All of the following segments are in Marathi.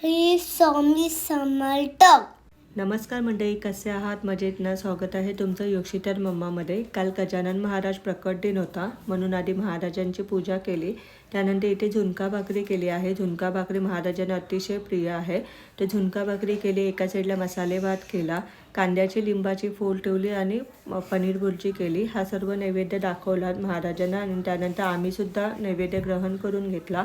श्री स्वामी समर्थ. नमस्कार मंडळी कसे आहात? मजेत ना स्वागत आहे तुमचं योक्षितर मम्मामध्ये. काल गजानन महाराज प्रकट दिन होता म्हणून आधी महाराजांची पूजा केली. त्यानंतर इथे झुणका भाकरी केली आहे. झुणका भाकरी महाराजांना अतिशय प्रिय आहे. तर झुणका भाकरी केली एका साईडला मसाले भात केला कांद्याची लिंबाची फूल ठेवली आणि पनीर भुर्जी केली. हा सर्व नैवेद्य दाखवला महाराजांना आणि त्यानंतर आम्हीसुद्धा नैवेद्य ग्रहण करून घेतला.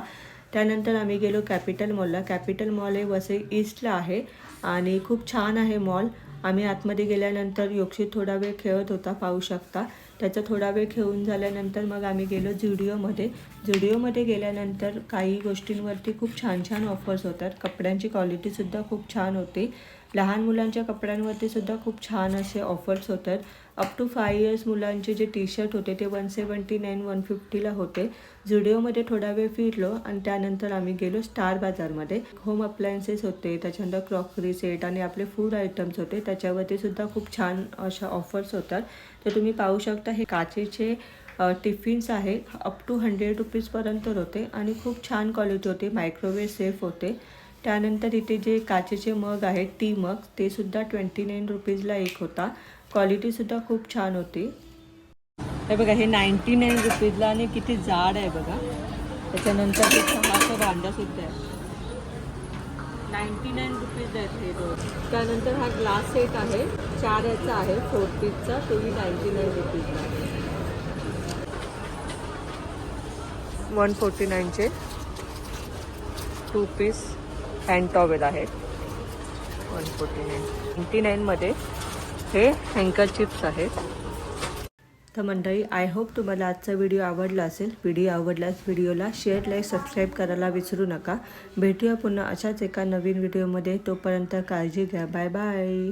त्यानंतर आम्ही गेलो कॅपिटल मॉलला. कॅपिटल मॉल हे वसई ईस्टला आहे आणि खूप छान आहे मॉल. आम्ही आतमध्ये गेल्यानंतर योक्षित थोडा वेळ खेळत होता पाहू शकता. त्याचा थोडा वेळ खेळून झाल्यानंतर मग आम्ही गेलो झुडिओमध्ये झुडिओमध्ये गेल्यानंतर काही गोष्टींवरती खूप छान छान ऑफर्स होतात. कपड्यांची क्वालिटीसुद्धा खूप छान होती. लहान मुलांच्या कपड्यांवरती सुद्धा खूप छान असे ऑफर्स होतात. अप टू फाय इयर्स मुलांचे जे टी शर्ट होते ते वन सेवन्टी नाईन वन फिफ्टीला होते. जुडिओमध्ये थोडा वेळ फिरलो आणि त्यानंतर आम्ही गेलो स्टार बाजारमध्ये. होम अप्लायन्सेस होते त्याच्यानंतर क्रॉकरी सेट आणि आपले फूड आयटम्स होते. त्याच्यावरती सुद्धा खूप छान अशा ऑफर्स होतात. तर तुम्ही पाहू शकता हे काचेचे टिफिन्स आहे. अप टू हंड्रेड रुपीजपर्यंत होते आणि खूप छान क्वालिटी होते. मायक्रोवेव सेफ होते. त्यानंतर इथे जे काचेचे मग आहेत टी मग ते सुद्धा ट्वेंटी नाईन रुपीजला एक होता. क्वालिटीसुद्धा खूप छान होती. हे बघा हे नाईन्टी नाईन रुपीजला आणि किती जाड आहे बघा. त्याच्यानंतर ते चहाचं भांडंसुद्धा आहे नाईन्टी नाईन रुपीज आहेत हे दोन. त्यानंतर हा ग्लास सेट आहे. चार याचा आहे फोर पीसचा तोही नाईन्टी नाईन रुपीजला वन फोर्टी नाईनचे टू पीस हँड टॉवेल आहेत वन फोर्टी नाईन नाईन्टी नाईनमध्ये हे हँकर चिप्स आहेत. तर मंडळी आय होप तुम्हाला आजचा व्हिडिओ आवडला असेल. व्हिडिओ आवडल्यास व्हिडिओला शेअर लाईक सबस्क्राईब करायला विसरू नका. भेटूया पुन्हा अशाच एका नवीन व्हिडिओमध्ये तोपर्यंत काळजी घ्या. Bye bye